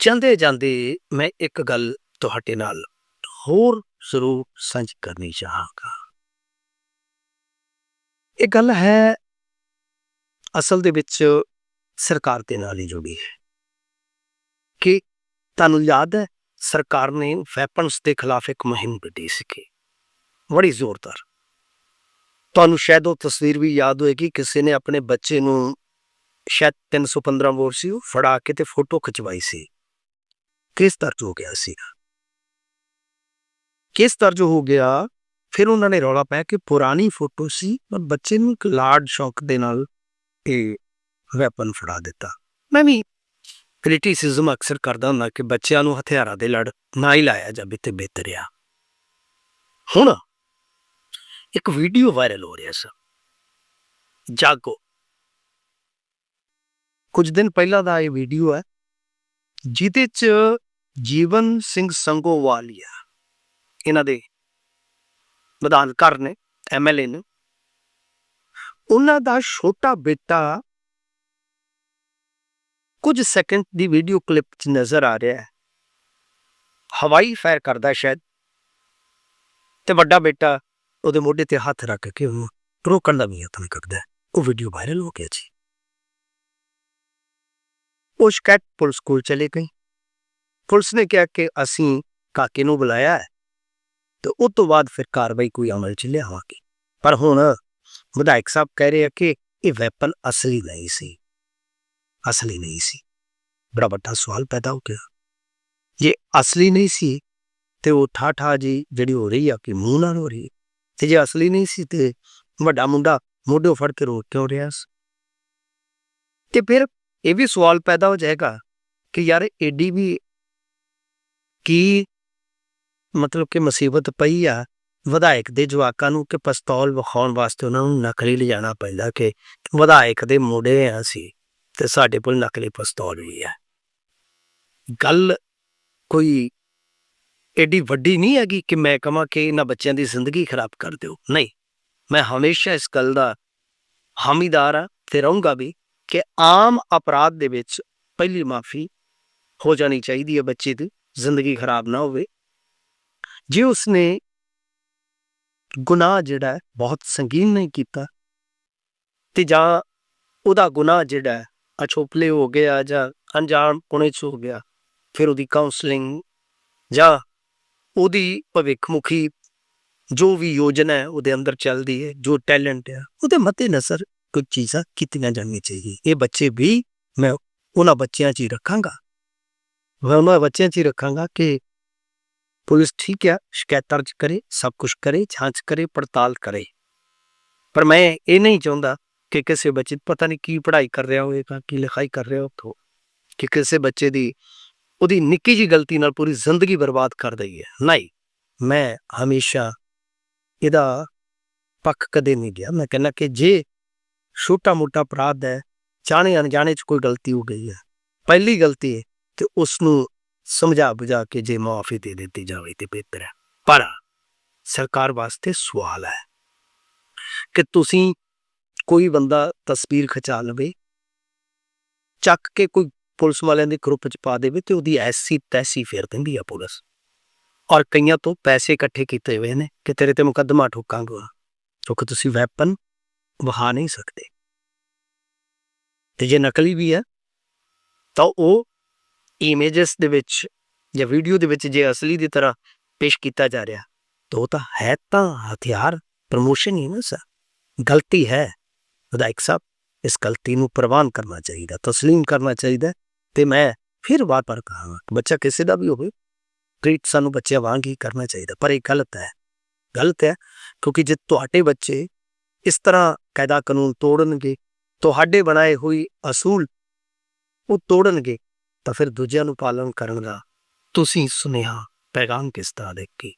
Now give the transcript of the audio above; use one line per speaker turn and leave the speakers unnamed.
ਜਾਂਦੇ ਜਾਂਦੇ ਮੈਂ ਇੱਕ ਗੱਲ ਤੁਹਾਡੇ ਨਾਲ ਹੋਰ ਜ਼ਰੂਰ ਸਾਂਝੀ ਕਰਨੀ ਚਾਹਾਂਗਾ। ਇਹ ਗੱਲ ਹੈ, ਅਸਲ ਦੇ ਵਿੱਚ ਸਰਕਾਰ ਦੇ ਨਾਲ ਹੀ ਜੁੜੀ ਹੈ। ਕਿ ਤੁਹਾਨੂੰ ਯਾਦ ਹੈ, ਸਰਕਾਰ ਨੇ ਵੈਪਨਸ ਦੇ ਖਿਲਾਫ ਇੱਕ ਮੁਹਿੰਮ ਕੱਢੀ ਸੀ ਬੜੀ ਜ਼ੋਰਦਾਰ। ਤੁਹਾਨੂੰ ਸ਼ਾਇਦ ਉਹ ਤਸਵੀਰ ਵੀ ਯਾਦ ਹੋਏਗੀ, ਕਿਸੇ ਨੇ ਆਪਣੇ ਬੱਚੇ ਨੂੰ ਸ਼ਾਇਦ 315 ਵੋਟ ਸੀ, ਉਹ ਫੜਾ ਕੇ ਤੇ ਫੋਟੋ ਖਿਚਵਾਈ ਸੀ। ਕਿਸ ਦਰਜ ਹੋ ਗਿਆ ਸੀ ਕੇਸ ਦਰਜ ਹੋ ਗਿਆ, ਫਿਰ ਉਹਨਾਂ ਨੇ ਰੌਲਾ ਪਾਇਆ ਕਿ ਪੁਰਾਣੀ ਫੋਟੋ ਸੀ, ਪਰ ਬੱਚੇ ਨੂੰ ਇੱਕ ਲਾਰਡ ਸ਼ੌਕ ਦੇ ਨਾਲ ਇਹ ਵੈਪਨ ਫੜਾ ਦਿੱਤਾ। ਮੈਂ ਵੀ ਕ੍ਰਿਟਿਸਿਜ਼ਮ ਅਕਸਰ ਕਰਦਾ ਹੁੰਦਾ ਕਿ ਬੱਚਿਆਂ ਨੂੰ ਹਥਿਆਰਾਂ ਦੇ ਲੜ ਨਾ ਹੀ ਲਾਇਆ ਜਾਵੇ ਤੇ ਬਿਹਤਰ ਆ। ਹੁਣ ਇੱਕ ਵੀਡੀਓ ਵਾਇਰਲ ਹੋ ਰਿਹਾ ਸੀ। ਜਾਗੋ। ਕੁਝ ਦਿਨ ਪਹਿਲਾਂ ਦਾ ਇਹ ਵੀਡੀਓ ਹੈ ਜਿਹਦੇ ਚ ਜੀਵਨ ਸਿੰਘ ਸੰਗੋਵਾਲੀਆ ਇਹਨਾਂ ਦੇ ਵਿਧਾਨਕਾਰ ਨੇ ਐਮਐਲਏ ਨੇ। ਉਹਨਾਂ ਦਾ ਛੋਟਾ ਬੇਟਾ ਕੁਝ ਸੈਕਿੰਡ ਦੀ ਵੀਡੀਓ ਕਲਿੱਪ 'ਚ ਨਜ਼ਰ ਆ ਰਿਹਾ ਹੈ। ਹਵਾਈ ਫਾਇਰ ਕਰਦਾ ਸ਼ਾਇਦ। ਤੇ ਵੱਡਾ ਬੇਟਾ ਉਹਦੇ ਮੋਢੇ ਤੇ ਹੱਥ ਰੱਖ ਕੇ ਉਹਨੂੰ ਰੋਕਣ ਦਾ ਵੀ ਯਤਨ ਕਰਦਾ ਉਹ ਵੀਡੀਓ ਵਾਇਰਲ ਹੋ ਗਿਆ ਜੀ। ਉਹ ਸ਼ਿਕਾਇਤ ਪੁਲਿਸ ਕੋਲ ਚਲੇ ਗਈ। ਪੁਲਿਸ ਨੇ ਕਿਹਾ ਕਿ ਅਸੀਂ ਕਾਕੇ ਨੂੰ ਬੁਲਾਇਆ ਹੈ ਤੇ ਉਸ ਤੋਂ ਬਾਅਦ ਫਿਰ ਕਾਰਵਾਈ ਕੋਈ ਅਮਲ 'ਚ ਲਿਆਵਾਂਗੇ। ਪਰ ਹੁਣ ਵਿਧਾਇਕ ਸਾਹਿਬ ਕਹਿ ਰਹੇ ਆ ਕਿ ਇਹ ਵੈਪਨ ਅਸਲੀ ਨਹੀਂ ਸੀ। ਅਸਲੀ ਨਹੀਂ ਸੀ। ਬੜਾ ਵੱਡਾ ਸਵਾਲ ਪੈਦਾ ਹੋ ਗਿਆ। ਜੇ ਅਸਲੀ ਨਹੀਂ ਸੀ ਤੇ ਉਹ ਠਾਠਾ ਜੀ ਜਿਹੜੀ ਹੋ ਰਹੀ ਆ ਕਿ ਮੂੰਹ ਨਾਲ ਹੋ ਰਹੀ ਤੇ ਜੇ ਅਸਲੀ ਨਹੀਂ ਸੀ ਤੇ ਵੱਡਾ ਮੁੰਡਾ ਮੋਢੇ ਫੜ ਕੇ ਰੋ ਕਿਉਂ ਰਿਹਾ ਸੀ? ਤੇ ਫਿਰ ਇਹ ਵੀ ਸਵਾਲ ਪੈਦਾ ਹੋ ਜਾਏਗਾ ਕਿ ਯਾਰ ਏਡੀ ਵੀ ਕੀ ਮਤਲਬ ਕਿ ਮੁਸੀਬਤ ਪਈ ਆ ਵਿਧਾਇਕ ਦੇ ਜਵਾਕਾਂ ਨੂੰ ਕਿ ਪਿਸਤੌਲ ਵਿਖਾਉਣ ਵਾਸਤੇ ਉਹਨਾਂ ਨੂੰ ਨਕਲੀ ਲਿਜਾਣਾ ਪੈਂਦਾ ਕਿ ਵਿਧਾਇਕ ਦੇ ਮੁੰਡੇ ਆ ਸੀ ਤੇ ਸਾਡੇ ਕੋਲ ਨਕਲੀ ਪਿਸਤੌਲ ਵੀ ਆ। ਗੱਲ ਕੋਈ ਐਡੀ ਵੱਡੀ ਨਹੀਂ ਹੈਗੀ ਕਿ ਮੈਂ ਕਹਾਂ ਕਿ ਇਹਨਾਂ ਬੱਚਿਆਂ ਦੀ ਜ਼ਿੰਦਗੀ ਖਰਾਬ ਕਰ ਦਿਓ। ਨਹੀਂ, ਮੈਂ ਹਮੇਸ਼ਾ ਇਸ ਗੱਲ ਦਾ ਹਾਮੀਦਾਰ ਆ ਤੇ ਰਹੂੰਗਾ ਵੀ। ਕਿ ਆਮ ਅਪਰਾਧ ਦੇ ਵਿੱਚ ਪਹਿਲੀ ਮਾਫੀ ਹੋ ਜਾਣੀ ਚਾਹੀਦੀ ਹੈ ਬੱਚੇ ਦੀ, ਜ਼ਿੰਦਗੀ ਖਰਾਬ ਨਾ ਹੋਵੇ। ਜੇ ਉਸਨੇ ਗੁਨਾਹ ਜਿਹੜਾ ਹੈ ਬਹੁਤ ਸੰਗੀਨ ਨਹੀਂ ਕੀਤਾ ਤੇ ਜਾਂ ਉਹਦਾ ਗੁਨਾਹ ਜਿਹੜਾ ਹੈ ਅਛੋਪਲੇ ਹੋ ਗਿਆ ਜਾਂ ਅਣਜਾਣ ਪੁਣੇ ਚ ਹੋ ਗਿਆ, ਫਿਰ ਉਹਦੀ ਕਾਉਂਸਲਿੰਗ ਜਾਂ ਉਹਦੀ ਭਵਿੱਖਮੁਖੀ ਜੋ ਵੀ ਯੋਜਨਾ ਹੈ ਉਹਦੇ ਅੰਦਰ ਚੱਲਦੀ ਹੈ, ਜੋ ਟੈਲੈਂਟ ਹੈ, ਉਹਦੇ ਮੱਦੇ ਨਜ਼ਰ ਕੁਝ ਚੀਜ਼ਾਂ ਕੀਤੀਆਂ ਜਾਣੀਆਂ ਚਾਹੀਦੀ ਇਹ ਬੱਚੇ ਵੀ ਮੈਂ ਉਹਨਾਂ ਬੱਚਿਆਂ 'ਚ ਹੀ ਰੱਖਾਂਗਾ। ਮੈਂ ਉਹਨਾਂ ਬੱਚਿਆਂ 'ਚ ਹੀ ਰੱਖਾਂਗਾ ਕਿ ਪੁਲਿਸ ਠੀਕ ਹੈ ਸ਼ਿਕਾਇਤ ਦਰਜ ਕਰੇ, ਸਭ ਕੁਝ ਕਰੇ, ਜਾਂਚ ਕਰੇ, ਪੜਤਾਲ ਕਰੇ। ਪਰ ਮੈਂ ਇਹ ਨਹੀਂ ਚਾਹੁੰਦਾ ਕਿ ਕਿਸੇ ਬੱਚੇ ਪਤਾ ਨਹੀਂ ਕੀ ਪੜ੍ਹਾਈ ਕਰ ਰਿਹਾ ਹੋਵੇਗਾ ਕੀ ਲਿਖਾਈ ਕਰ ਰਿਹਾ ਹੋ ਕਿ ਕਿਸੇ ਬੱਚੇ ਦੀ ਉਹਦੀ ਨਿੱਕੀ ਜੀ ਗਲਤੀ ਨਾਲ ਪੂਰੀ ਜ਼ਿੰਦਗੀ ਬਰਬਾਦ ਕਰ ਦਈ ਹੈ। ਨਹੀਂ, ਮੈਂ ਹਮੇਸ਼ਾ ਇਹਦਾ ਪੱਖ ਕਦੇ ਨਹੀਂ ਗਿਆ। ਮੈਂ ਕਹਿੰਦਾ ਕਿ ਜੇ ਛੋਟਾ ਮੋਟਾ ਅਪਰਾਧ ਹੈ ਜਾਣੇ ਅਣਜਾਣੇ ਚ ਕੋਈ ਗਲਤੀ ਹੋ ਗਈ ਹੈ। ਪਹਿਲੀ ਗਲਤੀ ਹੈ ਤੇ ਉਸ ਨੂੰ ਸਮਝਾ ਬੁਝਾ ਕੇ ਜੇ ਮਾਫੀ ਦੇ ਦਿੱਤੀ ਜਾਵੇ ਤੇ ਬਿਹਤਰ ਹੈ। ਪਰ ਸਰਕਾਰ ਵਾਸਤੇ ਸਵਾਲ ਹੈ ਕਿ ਤੁਸੀਂ ਕੋਈ ਬੰਦਾ ਤਸਵੀਰ ਖਿਚਾ ਲਵੇ, ਚੱਕ ਕੇ ਕੋਈ ਪੁਲਿਸ ਵਾਲਿਆਂ ਦੇ ਗਰੁੱਪ ਚ ਪਾ ਦੇਵੇ ਤੇ ਉਹਦੀ ਐਸੀ ਤੈਸੀ ਫੇਰ ਦਿੰਦੀ ਆ ਪੁਲਿਸ। ਔਰ ਕਈਆਂ ਤੋਂ ਪੈਸੇ ਇਕੱਠੇ ਕੀਤੇ ਹੋਏ ਨੇ ਕਿ ਤੇਰੇ ਤੇ ਮੁਕੱਦਮਾ ਠੋਕਾਂਗਾ। ਕਿਉਂਕਿ ਤੁਸੀਂ ਵੈਪਨ ਵਹਾ ਨਹੀਂ ਸਕਦੇ। ਤੇ ਜੇ ਨਕਲੀ ਵੀ ਹੈ, ਤਾਂ ਉਹ ਇਮੇजेस ਦੇ ਵਿੱਚ ਜਾਂ ਵੀਡੀਓ ਦੇ ਵਿੱਚ ਜੇ ਅਸਲੀ ਦੀ ਤਰ੍ਹਾਂ ਪੇਸ਼ ਕੀਤਾ ਜਾ ਰਿਹਾ, ਤਾਂ ਉਹ ਤਾਂ ਹੈ ਤਾਂ ਹਥਿਆਰ ਪ੍ਰਮੋਸ਼ਨ ਹੀ ਨਾ ਸਰ। ਗਲਤੀ ਹੈ। ਵਿਧਾਇਕ ਸਾਹਿਬ, ਇਸ ਗਲਤੀ ਨੂੰ ਪ੍ਰਵਾਨ ਕਰਨਾ ਚਾਹੀਦਾ تسلیم ਕਰਨਾ ਚਾਹੀਦਾ। ਤੇ ਮੈਂ ਫਿਰ ਵਾਰ ਪਰ ਕਹਾਂਗਾ ਬੱਚਾ ਕਿਸੇ ਦਾ ਵੀ ਹੋਵੇ ਟ੍ਰੀਟ ਸਾਨੂੰ ਬੱਚਿਆਂ ਵਾਂਗ ਹੀ ਕਰਨਾ ਚਾਹੀਦਾ। ਪਰ ਇਹ ਗਲਤ ਹੈ। ਗਲਤ ਹੈ ਕਿਉਂਕਿ ਜੇ ਤੁਹਾਡੇ ਬੱਚੇ ਇਸ ਤਰ੍ਹਾਂ ਕਾਇਦਾ ਕਾਨੂੰਨ ਤੋੜਨਗੇ, ਤੁਹਾਡੇ ਬਣਾਏ ਹੋਈ ਅਸੂਲ ਉਹ ਤੋੜਨਗੇ, ਤਾਂ ਫਿਰ ਦੂਜਿਆਂ ਨੂੰ ਪਾਲਣ ਕਰਨ ਦਾ ਤੁਸੀਂ ਸੁਨੇਹਾ ਪੈਗਾਮ ਕਿਸ ਤਰ੍ਹਾਂ ਦੇ ਕੇ?